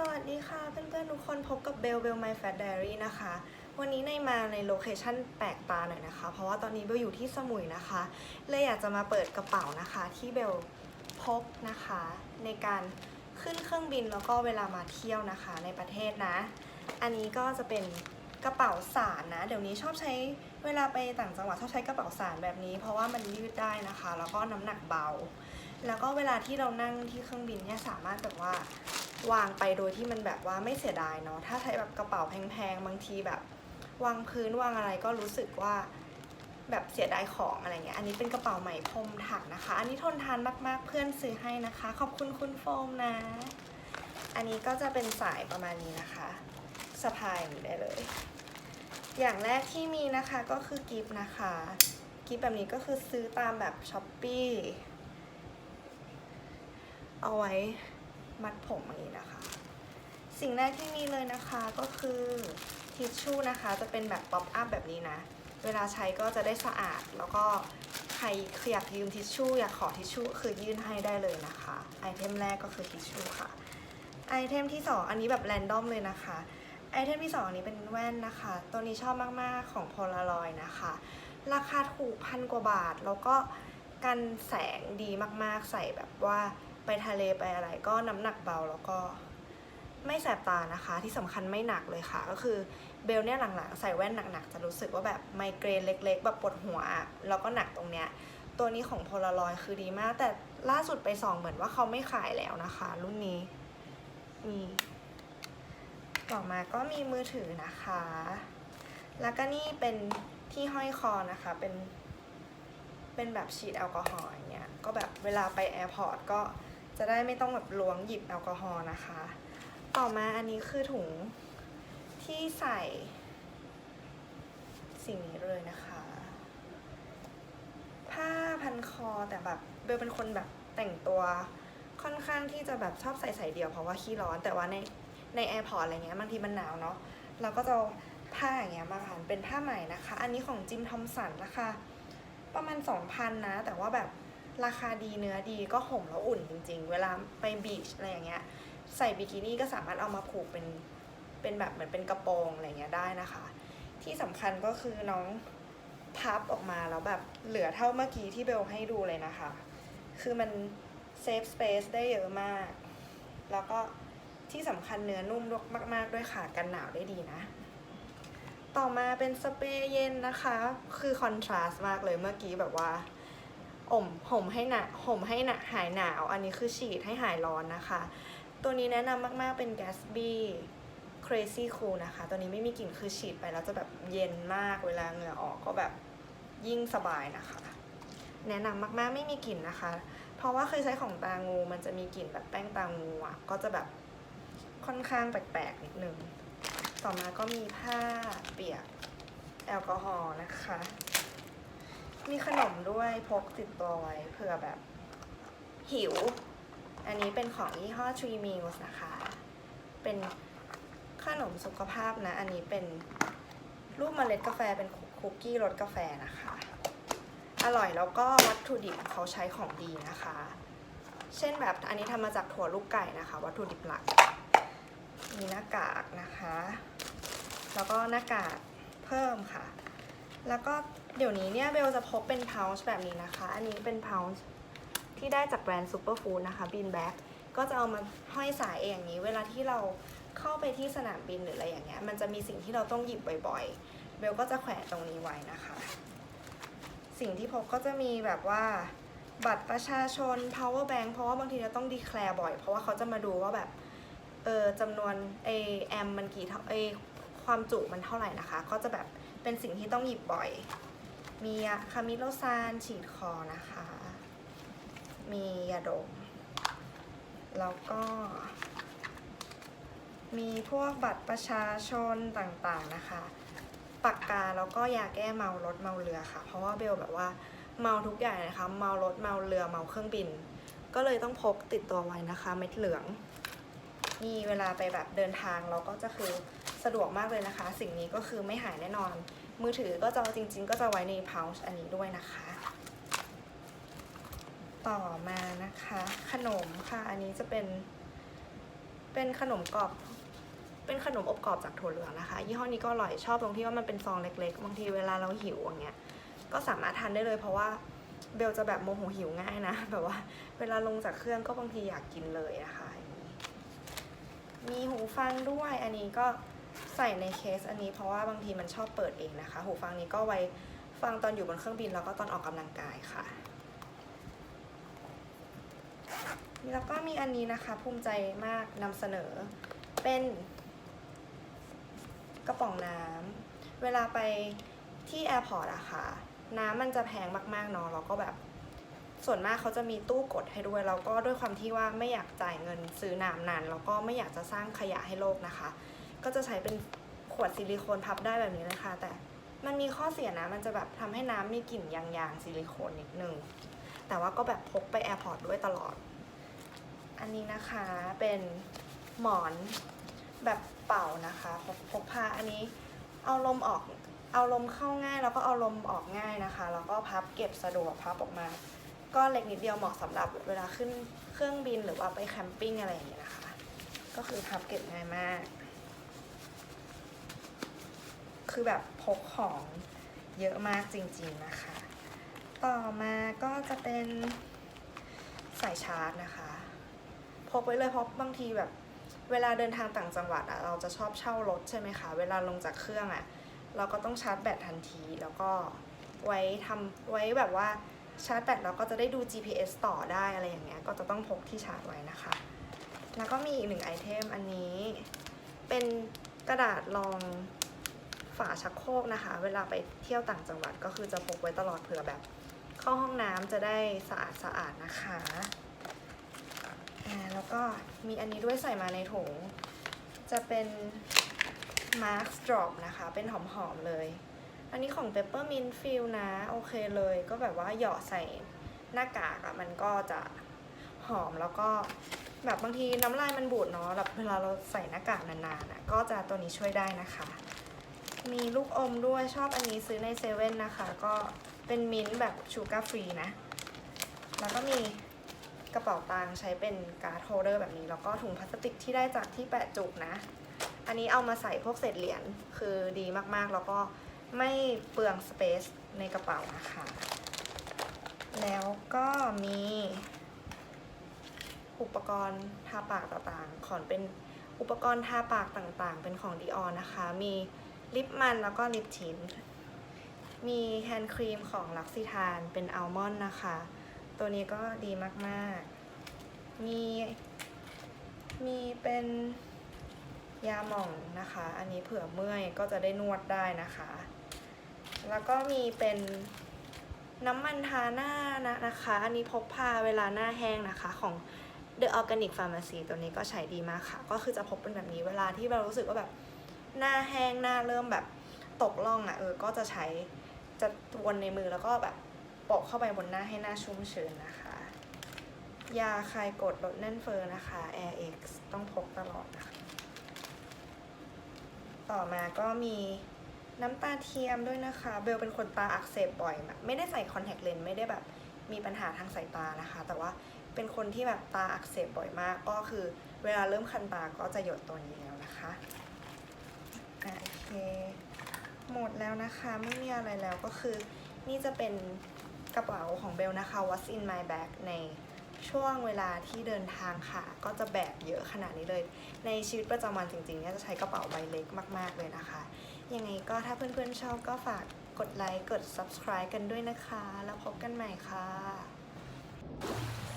สวัสดีค่ะเพื่อนๆทุกคนพบกับเบลเบล My Fat Diary นะคะ วันนี้ในมาในโลเคชั่นแปลกตาหน่อยนะคะ เพราะว่าตอนนี้เบลอยู่ที่สมุยนะคะเลยอยากจะมาเปิดกระเป๋านะคะ ที่เบลพกนะคะ ในการขึ้นเครื่องบินแล้วก็เวลามาเที่ยวนะคะในประเทศนะ อันนี้ก็จะเป็นกระเป๋าสารนะ เดี๋ยวนี้ชอบใช้เวลาไปต่างจังหวัดชอบใช้กระเป๋าสารแบบนี้ เพราะว่ามันยืดได้นะคะ แล้วก็น้ำหนักเบา แล้วก็เวลาที่เรานั่งที่เครื่องบินเนี่ยสามารถแบบว่า วางไปโดยที่มันแบบว่าไม่เสียดายเนาะถ้าใช้แบบกระเป๋าแพงๆบางทีแบบ วางพื้นวางอะไรก็รู้สึกว่าแบบเสียดายของอะไรเงี้ย อันนี้เป็นกระเป๋าไหมพรมถักนะคะ อันนี้ทนทานมากๆ เพื่อนซื้อให้นะคะ ขอบคุณคุณโฟมนะ อันนี้ก็จะเป็นสายประมาณนี้นะคะสะพายอย่างนี้ได้เลย อย่างแรกที่มีนะคะก็คือกิฟต์นะคะ กิฟต์แบบนี้ก็คือซื้อตามแบบช้อปปี้เอาไว้ มัดผมอย่างนี้นะคะ สิ่งแรกที่มีเลยนะคะก็คือทิชชู่นะคะจะเป็นแบบป๊อปอัพแบบนี้นะ เวลาใช้ก็จะได้สะอาด แล้วก็ใครอยากยืมทิชชู่อยากขอทิชชู่คือยื่นให้ได้เลยนะคะ ไอเทมแรกก็คือทิชชู่ค่ะ ไอเทมที่ 2 อันนี้แบบแรนดอมเลยนะคะ ไอเทมที่ 2 อันนี้เป็นแว่นนะคะ ตัวนี้ชอบมากๆของโพลารอยนะคะ ราคาถูกพันกว่าบาท แล้วก็กันแสงดีมากๆ ใส่แบบว่า ไปทะเลไปอะไรก็น้ำหนักเบาแล้วก็ไม่แสบตานะคะ ที่สำคัญไม่หนักเลยค่ะ ก็คือเบลเนี่ยหลังๆ ใส่แว่นหนักๆ จะรู้สึกว่าแบบไมเกรนเล็ก ๆ แบบปวดหัว แล้วก็หนักตรงเนี้ยตัวนี้ของโพลารอยคือดีมาก แต่ล่าสุดไปส่องเหมือนว่าเขาไม่ขายแล้วนะคะ รุ่นนี้นี่ต่อมาก็มีมือถือนะคะ แล้วก็นี่เป็นที่ห้อยคอนะคะเป็นเป็นแบบฉีดแอลกอฮอล์อย่างเงี้ยก็แบบเวลาไปแอร์พอร์ตก็ จะได้ไม่ต้องแบบล้วงหยิบแอลกอฮอล์นะคะ ต่อมาอันนี้คือถุงที่ใส่สิ่งนี้เลยนะคะ ผ้าพันคอแต่แบบเบลเป็นคนแบบแต่งตัวค่อนข้างที่จะแบบชอบใส่ใส่เดียวเพราะว่าขี้ร้อน แต่ว่าในในแอร์พอร์ตอะไรเงี้ยบางทีมันหนาวเนาะเราก็จะผ้าอย่างเงี้ยมาผ่านเป็นผ้าไหม่นะคะ อันนี้ของจิมทอมสันนะคะ ประมาณ 2,000 นะ แต่ว่าแบบ ราคาดีเนื้อดีก็ห่มแล้วอุ่นจริง ๆ เวลาไปบีชอะไรอย่างเงี้ยใส่บิกินี่ก็สามารถเอามาผูกเป็นเป็นแบบเหมือนเป็นกระโปรงอะไรเงี้ยได้นะคะ ที่สำคัญก็คือน้องพับออกมาแล้วแบบเหลือเท่าเมื่อกี้ที่เบลให้ดูเลยนะคะ คือมันเซฟสเปซได้เยอะมาก แล้วก็ที่สำคัญเนื้อนุ่มมาก ๆ ด้วยค่ะ กันหนาวได้ดีนะ ต่อมาเป็นสเปรย์เย็นนะคะ คือคอนทราสต์มากเลยเมื่อกี้แบบว่า อมห่มให้หนาห่มให้หนาหายหนาว อันนี้คือฉีดให้หายร้อนนะคะ ตัวนี้แนะนำมากๆเป็น Gatsby Crazy Cool นะคะ ตัวนี้ไม่มีกลิ่นคือฉีดไปแล้วจะแบบเย็นมากเวลาเหงื่อออกก็แบบยิ่งสบายนะคะ แนะนำมากๆไม่มีกลิ่นนะคะ เพราะว่าเคยใช้ของตางูมันจะมีกลิ่นแบบแป้งตางูอะก็จะแบบค่อนข้างแปลกๆนิดนึง ต่อมาก็มีผ้าเปียกแอลกอฮอล์นะคะ มีขนมด้วยพกติดตัวไว้เผื่อแบบ หิว อันนี้เป็นของยี่ห้อ Tree Meals นะคะ เป็นขนมสุขภาพนะ อันนี้เป็นรูปเมล็ดกาแฟเป็นคุกกี้รสกาแฟนะคะ อร่อยแล้วก็วัตถุดิบเขาใช้ของดีนะคะ เช่นแบบอันนี้ทำมาจากถั่วลูกไก่นะคะ วัตถุดิบหลัก มีหน้ากากนะคะ แล้วก็หน้ากากเพิ่มค่ะ แล้วก็เดี๋ยวนี้เนี่ยเบลจะพกเป็น pouch แบบนี้นะคะ อันนี้เป็น pouch ที่ได้จากแบรนด์ Superfood นะคะ Bean Bag ก็จะเอามาห้อยสายเองอย่างนี้ เวลาที่เราเข้าไปที่สนามบินหรืออะไรอย่างเงี้ยมันจะมีสิ่งที่เราต้องหยิบบ่อยๆ เบลก็จะแขวนตรงนี้ไว้นะคะ สิ่งที่พกก็จะมีแบบว่าบัตรประชาชน power bank เพราะว่าบางทีเราต้อง declare บ่อย เพราะว่าเขาจะมาดูว่าแบบเออจำนวนเอแอมมันกี่เท่าเอความจุมันเท่าไหร่นะคะ ก็จะแบบ เป็นสิ่งที่ต้องหยิบบ่อย มียาคามิโลซานฉีดคอนะคะ มียาดม แล้วก็มีพวกบัตรประชาชนต่างๆนะคะปากกาแล้วก็ยาแก้เมารถเมาเรือค่ะ เพราะว่าเบลแบบว่าเมาทุกอย่างนะคะ เมารถเมาเรือเมาเครื่องบิน ก็เลยต้องพกติดตัวไว้นะคะ เม็ดเหลือง นี่เวลาไปแบบเดินทางเราก็จะคือะดวกมากเลยนะคะ สิ่งนี้ก็คือไม่หายแน่นอน มือถือก็จะจริง ๆ ก็จะไว้ใน pouch อันนี้ด้วยนะคะ ต่อมานะคะ ขนมค่ะ อันนี้จะเป็น เป็นขนมกรอบ เป็นขนมอบกรอบจากถั่วเหลืองนะคะ ยี่ห้อนี้ก็อร่อยชอบตรงที่ว่ามันเป็นซองเล็กๆ บางทีเวลาเราหิวอย่างเงี้ย ก็สามารถทานได้เลยเพราะว่าเบลจะแบบโมโหหิวง่ายนะ แบบว่า เวลาลงจากเครื่องก็บางทีอยากกินเลยนะคะมีหูฟังด้วย อันนี้ก็ ใส่ในเคสอันนี้เพราะว่าบางทีมันชอบเปิดเองนะคะ หูฟังนี้ก็ไว้ฟังตอนอยู่บนเครื่องบินแล้วก็ตอนออกกำลังกายค่ะ แล้วก็มีอันนี้นะคะภูมิใจมากนำเสนอ เป็นกระป๋องน้ำเวลาไปที่แอร์พอร์ตอะค่ะ น้ำมันจะแพงมากๆเนาะแล้วก็แบบส่วนมากเขาจะมีตู้กดให้ด้วยแล้วก็ด้วยความที่ว่าไม่อยากจ่ายเงินซื้อน้ำนานแล้วก็ไม่อยากจะสร้างขยะให้โลกนะคะ ก็จะใช้เป็นขวดซิลิโคนพับได้แบบนี้นะคะ แต่มันมีข้อเสียนะ มันจะแบบทำให้น้ำมีกลิ่นยางๆซิลิโคนนิดนึง แต่ว่าก็แบบพกไปแอร์พอร์ตด้วยตลอด อันนี้นะคะเป็นหมอนแบบเป่านะคะพกพกพาอันนี้เอาลมออกเอาลมเข้าง่ายแล้วก็เอาลมออกง่ายนะคะ แล้วก็พับเก็บสะดวกพับออกมา ก็เล็กนิดเดียวเหมาะสำหรับเวลาขึ้นเครื่องบินหรือว่าไปแคมปิ้งอะไรอย่างเงี้ยนะคะ ก็คือพับเก็บง่ายมาก คือแบบพกของเยอะมากจริงๆนะคะ ต่อมาก็จะเป็นสายชาร์จนะคะ พกไว้เลยเพราะบางทีแบบเวลาเดินทางต่างจังหวัดอะเราจะชอบเช่ารถใช่ไหมคะ เวลาลงจากเครื่องอะเราก็ต้องชาร์จแบตทันที แล้วก็ไว้ทำไว้แบบว่าชาร์จแบตเราก็จะได้ดู GPS ต่อได้อะไรอย่างเงี้ย ก็จะต้องพกที่ชาร์จไว้นะคะ แล้วก็มีอีกหนึ่งไอเทมอันนี้ เป็นกระดาษรอง ฝาชักโครกนะคะ เวลาไปเที่ยวต่างจังหวัดก็คือจะพกไว้ตลอดเผื่อแบบ เข้าห้องน้ำจะได้สะอาดสะอาดๆนะคะอ่าแล้วก็มีอันนี้ด้วยใส่มาในถุง จะเป็น Mask Drop นะคะ เป็นหอมๆเลย อันนี้ของ Peppermint Feel นะ โอเคเลย ก็แบบว่าเหยาะใส่หน้ากากอะมันก็จะหอมแล้วก็แบบบางทีน้ำลายมันบูดเนาะแบบเวลาเราใส่หน้ากากนานๆอะก็จะตัวนี้ช่วยได้นะคะ มีลูกอมด้วยชอบอันนี้ซื้อในเซเว่นนะคะ ก็เป็นมิ้นท์แบบชูการ์ฟรีนะ แล้วก็มีกระเป๋าตังค์ใช้เป็นการ์ดโฮลเดอร์แบบนี้ แล้วก็ถุงพลาสติกที่ได้จากที่แปะจุกนะ อันนี้เอามาใส่พวกเศษเหรียญคือดีมากๆ แล้วก็ไม่เปลืองสเปซในกระเป๋านะคะ แล้วก็มีอุปกรณ์ทาปากต่างๆ ขอนเป็นอุปกรณ์ทาปากต่างๆ เป็นของดีออนนะคะ มี ลิปมันแล้วก็ลิปทินมีแฮนด์ครีมของลักซิทานเป็นอัลมอนด์นะคะ ตัวนี้ก็ดีมากๆ มี มีเป็นยาหม่องนะคะ อันนี้เผื่อเมื่อยก็จะได้นวดได้นะคะ แล้วก็มีเป็นน้ำมันทาหน้านะนะคะ อันนี้พกพาเวลาหน้าแห้งนะคะของ The Organic Pharmacy ตัวนี้ก็ใช้ดีมากค่ะ ก็คือจะพกเป็นแบบนี้เวลาที่เรารู้สึกว่าแบบ หน้าแห้งหน้าเริ่มแบบตกล่องอะ่ะเออ ก็จะใช้จะวนในมือแล้วก็แบบโปะเข้าไปบนหน้าให้หน้าชุ่มชื้นนะคะ ยาคลายกดลดแน่นเฟ้อนะคะ Air X ต้องพกตลอดนะคะ ต่อมาก็มีน้ำตาเทียมด้วยนะคะ เบลเป็นคนตาอักเสบบ่อย ไม่ได้ใส่คอนแทคเลนส์ไม่ได้แบบมีปัญหาทางสายตานะคะ แต่ว่าเป็นคนที่แบบตาอักเสบบ่อยมาก ก็คือเวลาเริ่มคันตาก็จะหยดตัวนี้แล้วนะคะ หมดแล้วนะคะไม่มีอะไรแล้วก็คือ นี่จะเป็นกระเป๋าของเบลนะคะ What's in my bag ในช่วงเวลาที่เดินทางค่ะ ก็จะแบกเยอะขนาดนี้เลย ในชีวิตประจำวันจริงๆเนี่ยจะใช้กระเป๋าใบเล็กมากๆเลยนะคะ ยังไงก็ถ้าเพื่อนๆชอบก็ฝากกดไลค์กด subscribe กันด้วยนะคะ แล้วพบกันใหม่ค่ะ